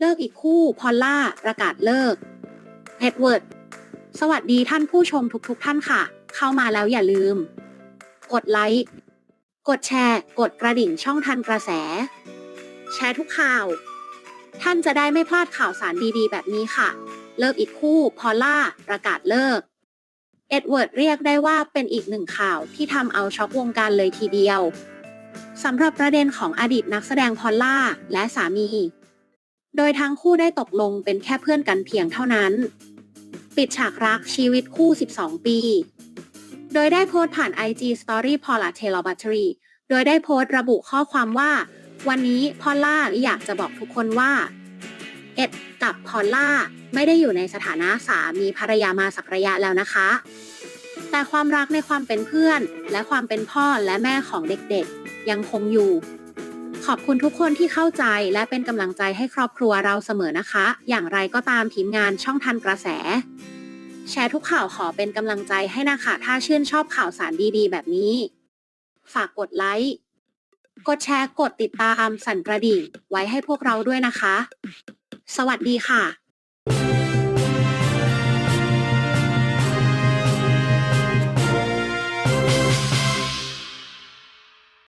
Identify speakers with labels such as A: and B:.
A: เลิกอีกคู่พอลล่าประกาศเลิกเอ็ดเวิร์ด สวัสดีท่านผู้ชมทุกๆทท่านค่ะ เข้ามาแล้วอย่าลืม กดไลค์ กดแชร์ กดกระดิ่งช่องทันกระแส แชร์ทุกข่าว ท่านจะได้ไม่พลาดข่าวสารดีๆ แบบนี้ค่ะ เลิกอีกคู่พอลล่าประกาศเลิก เอ็ดเวิร์ดเรียกได้ว่าเป็นอีกหนึ่งข่าวที่ทำเอาช็อกวงการเลยทีเดียวสำหรับประเด็นของอดีตนักแสดงพอลล่าและสามี โดยทั้งคู่ได้ตกลงเป็นแค่เพื่อนกันเพียงเท่านั้น ปิดฉากรักชีวิตคู่ 12 ปี โดยได้โพสต์ผ่าน IG Story Paula Taylor Battery โดยได้โพสต์ระบุข้อความว่า วันนี้พอลล่าอยากจะบอกทุกคนว่า เอ็ดกับพอลล่าไม่ได้อยู่ในสถานะสามีภรรยามาสักระยะแล้วนะคะ แต่ความรักในความเป็นเพื่อน และความเป็นพ่อและแม่ของเด็กๆ ยังคงอยู่ ขอบคุณทุกคนที่เข้าใจและเป็นกำลังใจให้ครอบครัวเราเสมอนะคะ อย่างไรก็ตามทีมงานช่องทันกระแส แชร์ทุกข่าวขอเป็นกำลังใจให้นะคะ ถ้าชื่นชอบข่าวสารดีๆ แบบนี้ ฝากกดไลค์กดแชร์กดติดตามสั่นกระดิ่งไว้ให้พวกเราด้วยนะคะ สวัสดีค่ะ